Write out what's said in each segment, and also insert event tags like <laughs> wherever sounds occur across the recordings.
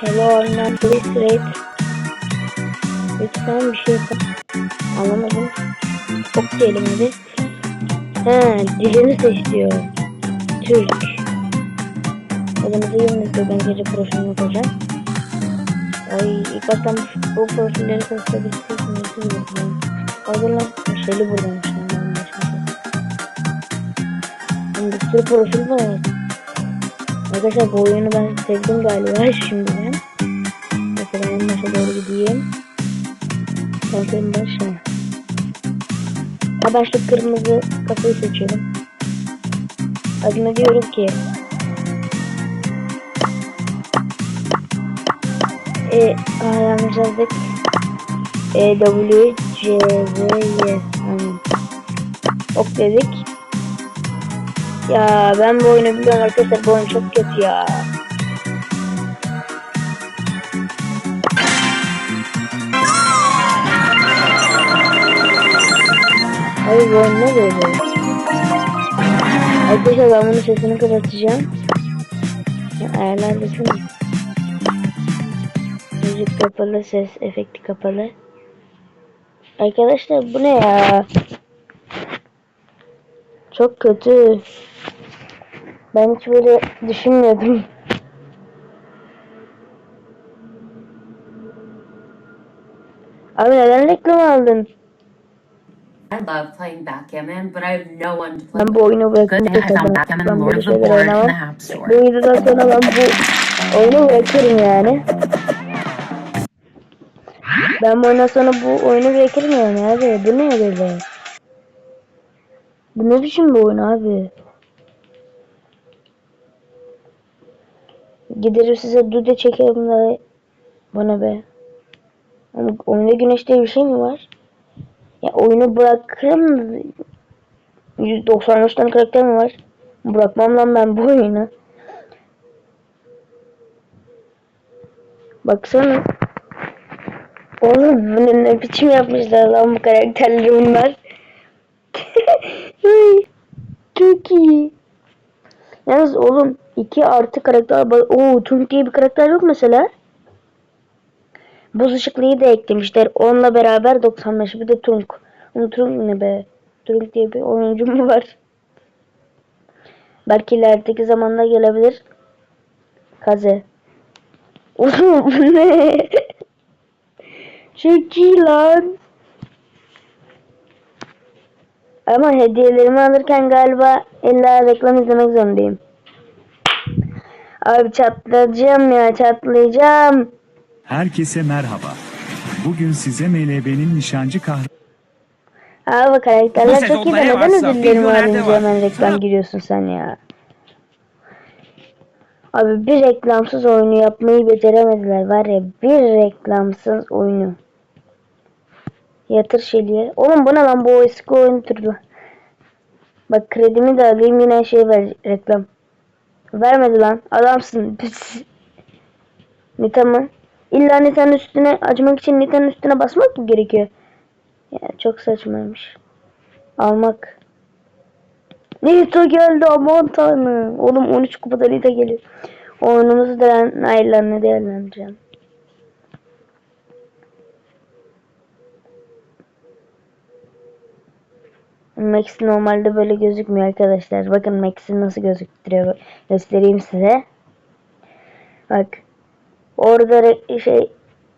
Hello Arnan please rate. Lütfen bir şey yap. Anlamadım. Çok diyelim hadi. He dilini seç diyor. Türk. Adımızı yılınızda ben gece profilini koyacağım. Ay ilk baştan bu profilleri seçebilirsiniz. Nasıl bilmiyorum. Hazırlan. Şeyli. Yani Şimdi bir sürü profil var. Arkadaşlar bu oyunu ben sevdim galiba <laughs> şimdiden. Mesela en başa doğru gideyim. Bakın ben şu kırmızı kafayı seçiyorum. Adına diyorum ki E A yanlış yazdık. E W C V Y. Ok dedik. Ya ben bu oyunu biliyorum arkadaşlar bu oyun çok kötü ya. Hayır bu oyun ne böyle? Arkadaşlar ben bunun sesini kapatacağım. Ya, ayarlar desene. Müzik kapalı, ses efekti kapalı. Arkadaşlar bu ne ya? Çok kötü. Ben hiç böyle düşünmüyordum. Abi neden reklam aldın? I love playing backgammon, but I have no one to play Ben bu oyunu Good bırakıp thing I found ben backgammon ben and Lord böyle of the şeyler Board in oynamam. the App Store. Bu videodan sonra ben bu oyunu bırakırım yani. Ben bu oyundan sonra bu oyunu bırakırım yani abi. Bu ne böyle? Bu ne biçim bir oyun abi? Giderim size dude çekerim de bana be. Ama oyunda güneş diye bir şey mi var? Ya oyunu bırakırım 193 tane karakter mi var? Bırakmam lan ben bu oyunu. Baksana. Oğlum bunu ne biçim yapmışlar lan bu karakterleri bunlar. <laughs> Çok iyi. Yalnız oğlum iki artı karakter var. Oo Tunk diye bir karakter yok mesela. Buz ışıklıyı da eklemişler. Onunla beraber 95 bir de Tunk. Onu Tunk ne be? Tunk diye bir oyuncu mu var? Belki ilerideki zamanda gelebilir. Kaze. Oğlum <laughs> ne? Çok iyi lan. Ama hediyelerimi alırken galiba illa reklam izlemek zorundayım. Abi çatlayacağım ya çatlayacağım. Herkese merhaba. Bugün size MLB'nin nişancı kahramanı Abi karakterler çok iyi de neden videolarda alınca var. hemen reklam giriyorsun sen ya. Abi bir reklamsız oyunu yapmayı beceremediler var ya bir reklamsız oyunu. Yatır Şeli'ye. Oğlum bu ne lan bu eski oyun türü. Bak kredimi de alayım yine şey ver reklam. Vermedi lan adamsın. Nita mı? İlla Nita'nın üstüne açmak için Nita'nın üstüne basmak mı gerekiyor? Ya çok saçmaymış. Almak. Nita geldi aman tanrım. Oğlum 13 kupada Nita geliyor. Oyunumuzu değerlendireceğim. Max normalde böyle gözükmüyor arkadaşlar. Bakın Max'i nasıl gözüktürüyor. Göstereyim size. Bak. Orada şey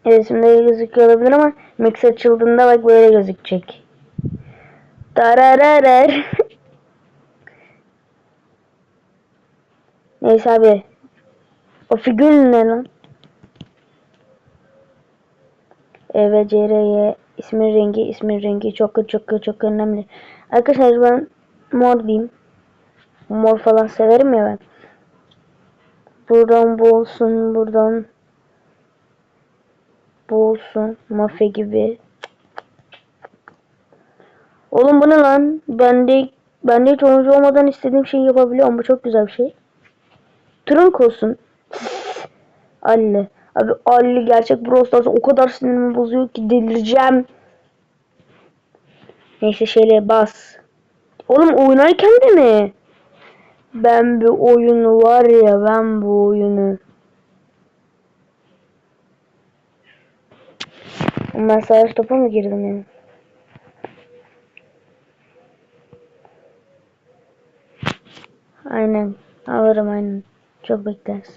resimde gözüküyor olabilir ama Max açıldığında bak böyle gözükecek. Tarararar. <laughs> Neyse abi. O figür ne lan? E ve CR'ye ismin rengi, ismin rengi çok çok çok önemli. Arkadaşlar ben mor diyeyim. Mor falan severim ya ben. Buradan bu olsun, buradan bu olsun. Mafya gibi. Oğlum bu ne lan? Bende, bende hiç oyuncu olmadan istediğim şeyi yapabiliyorum. Bu çok güzel bir şey. Trunk olsun. <laughs> Ali. Abi Ali gerçek Brawl o kadar sinirimi bozuyor ki delireceğim. Neyse şöyle bas. Oğlum oynarken de mi? Ben bu oyunu var ya ben bu oyunu. Ben savaş topa mı girdim yani? Aynen. Alırım aynen. Çok beklersin.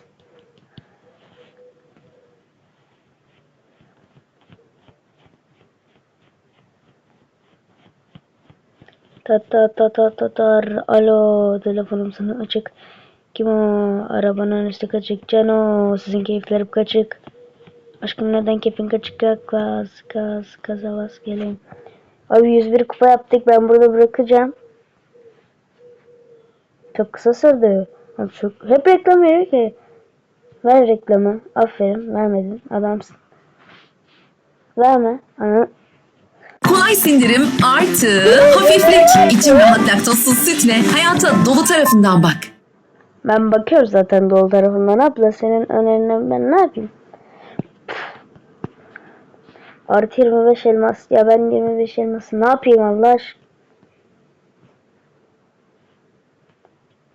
Ta ta ta ta ta tar. Alo telefonum sana açık. Kim o? Arabanın üstü kaçık. Cano sizin keyifler kaçık. Aşkım neden keyfin kaçık ya? Gaz gaza bas gelin. Abi 101 kupa yaptık. Ben burada bırakacağım. Çok kısa sürdü. Abi çok... Hep reklam veriyor ki. Ver reklamı. Aferin. Vermedin. Adamsın. Verme. Ana. Kolay sindirim artı hafiflik. İçim rahat laktozsuz sütle hayata dolu tarafından bak. Ben bakıyorum zaten dolu tarafından. Abla senin önerine ben ne yapayım? Artı 25 elmas. Ya ben 25 elması ne yapayım Allah aşkına?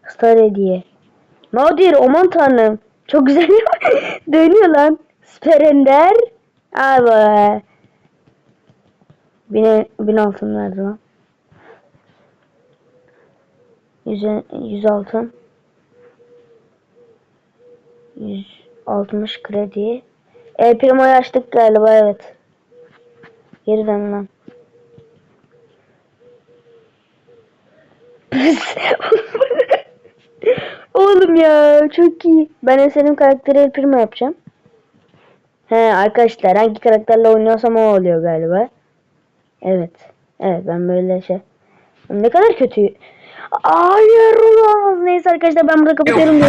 Star hediye. Nadir aman tanrım. Çok güzel <laughs> dönüyor lan. Süper Ender. Abi. Bin, bin altın verdi lan. Yüz, yüz altın. 160 kredi. El Primo'yu açtık galiba evet. Geri dön lan. <laughs> Oğlum ya çok iyi. Ben de senin karakteri El Primo yapacağım. He arkadaşlar hangi karakterle oynuyorsam o oluyor galiba. Evet. Evet ben böyle şey. Ne kadar kötü. Hayır olamaz. Neyse arkadaşlar ben burada kapatıyorum.